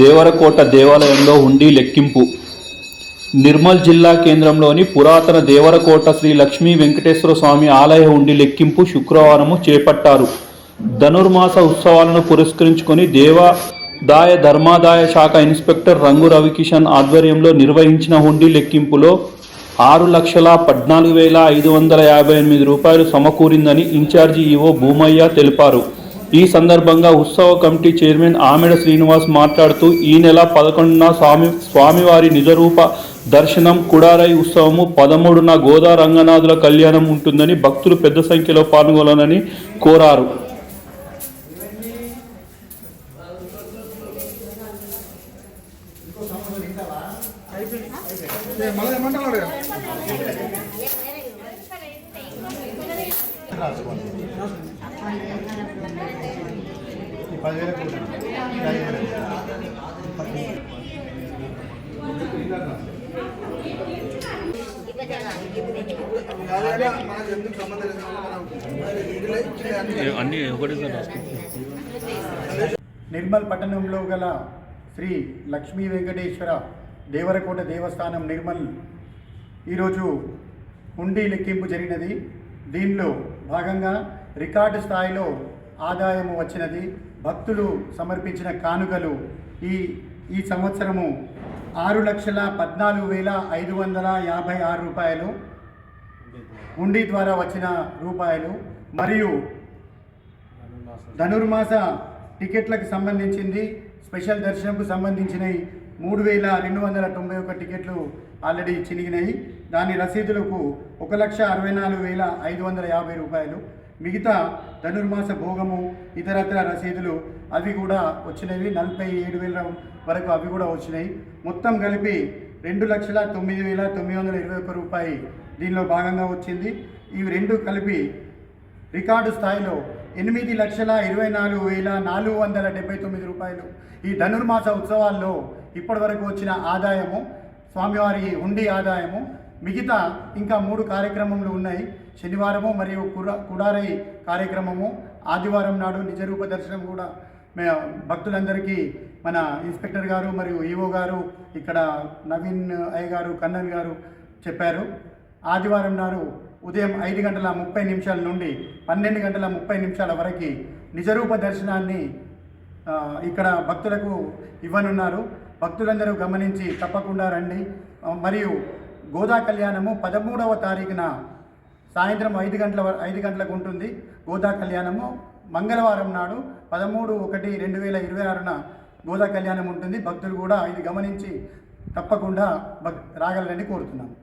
దేవరకోట దేవాలయంలో హుండీ లెక్కింపు. నిర్మల్ జిల్లా కేంద్రంలోని పురాతన దేవరకోట శ్రీ లక్ష్మీ వెంకటేశ్వర స్వామి ఆలయ హుండీ లెక్కింపు శుక్రవారము చేపట్టారు. ధనుర్మాస ఉత్సవాలను పురస్కరించుకొని దేవాదాయ ధర్మాదాయ శాఖ ఇన్స్పెక్టర్ రంగు రవికిషన్ ఆధ్వర్యంలో నిర్వహించిన హుండీ లెక్కింపులో ఆరు లక్షల పద్నాలుగు వేల ఐదు వందల యాభై ఎనిమిది రూపాయలు సమకూరిందని ఇన్ఛార్జి ఈవో భూమయ్య తెలిపారు. ఈ సందర్భంగా ఉత్సవ కమిటీ చైర్మన్ ఆమెడ శ్రీనివాస్ మాట్లాడుతూ ఈ నెల పదకొండున స్వామి స్వామివారి నిజరూప దర్శనం కుడారై ఉత్సవము పదమూడున గోదా రంగనాథుల కళ్యాణం ఉంటుందని భక్తులు పెద్ద సంఖ్యలో పాల్గొనాలని కోరారు అన్ని నిర్మల్ పట్టణంలో గల శ్రీ లక్ష్మీ వెంకటేశ్వర దేవరకోట దేవస్థానం నిర్మల్ ఈరోజు హుండీ లెక్కింపు జరిగినది. దీనిలో భాగంగా రికార్డు స్థాయిలో ఆదాయము వచ్చినది. భక్తులు సమర్పించిన కానుకలు ఈ ఈ సంవత్సరము ఆరు లక్షల పద్నాలుగు వేల ఐదు వందల యాభై ఆరు రూపాయలు. హుండీ ద్వారా వచ్చిన రూపాయలు. మరియు ధనుర్మాస టికెట్లకు సంబంధించింది. స్పెషల్ దర్శనంకు సంబంధించిన మూడు వేల రెండు వందల తొంభై ఒక్క టికెట్లు ఆల్రెడీ చినిగినాయి. దాని రసీదులకు ఒక లక్ష అరవై నాలుగు వేల ఐదు వందల యాభై రూపాయలు. మిగతా ధనుర్మాస భోగము ఇతరత్ర రసీదులు అవి కూడా వచ్చినవి. నలభై ఏడు వేల వరకు అవి కూడా వచ్చినాయి. మొత్తం కలిపి రెండు లక్షల తొమ్మిది వేల తొమ్మిది వందల ఇరవై ఒక్క రూపాయి దీనిలో భాగంగా వచ్చింది. ఇవి రెండు కలిపి రికార్డు స్థాయిలో ఎనిమిది లక్షల ఇరవై నాలుగు వేల నాలుగు వందల డెబ్బై తొమ్మిది రూపాయలు. ఈ ధనుర్మాస ఉత్సవాల్లో ఇప్పటివరకు వచ్చిన ఆదాయము స్వామివారి ఉండి ఆదాయము మిగతా ఇంకా మూడు కార్యక్రమములు ఉన్నాయి. శనివారము మరియు కుర కుడారై కార్యక్రమము. ఆదివారం నాడు నిజరూప దర్శనం కూడా మే భక్తులందరికీ మన ఇన్స్పెక్టర్ గారు మరియు ఈఓ గారు ఇక్కడ నవీన్ అయ్య గారు కన్నన్ గారు చెప్పారు. ఆదివారం నాడు ఉదయం ఐదు గంటల ముప్పై నిమిషాల నుండి పన్నెండు గంటల ముప్పై నిమిషాల వరకు నిజరూప దర్శనాన్ని ఇక్కడ భక్తులకు ఇవ్వనున్నారు. భక్తులందరూ గమనించి తప్పకుండా రండి. మరియు గోదా కళ్యాణము పదమూడవ తారీఖున సాయంత్రం ఐదు గంటల ఐదు గంటలకు ఉంటుంది. గోదా కళ్యాణము మంగళవారం నాడు పదమూడు ఒకటి రెండు వేల ఇరవై ఆరున గోదా కళ్యాణం ఉంటుంది. భక్తులు కూడా ఇది గమనించి తప్పకుండా భక్ రాగలరని కోరుతున్నాను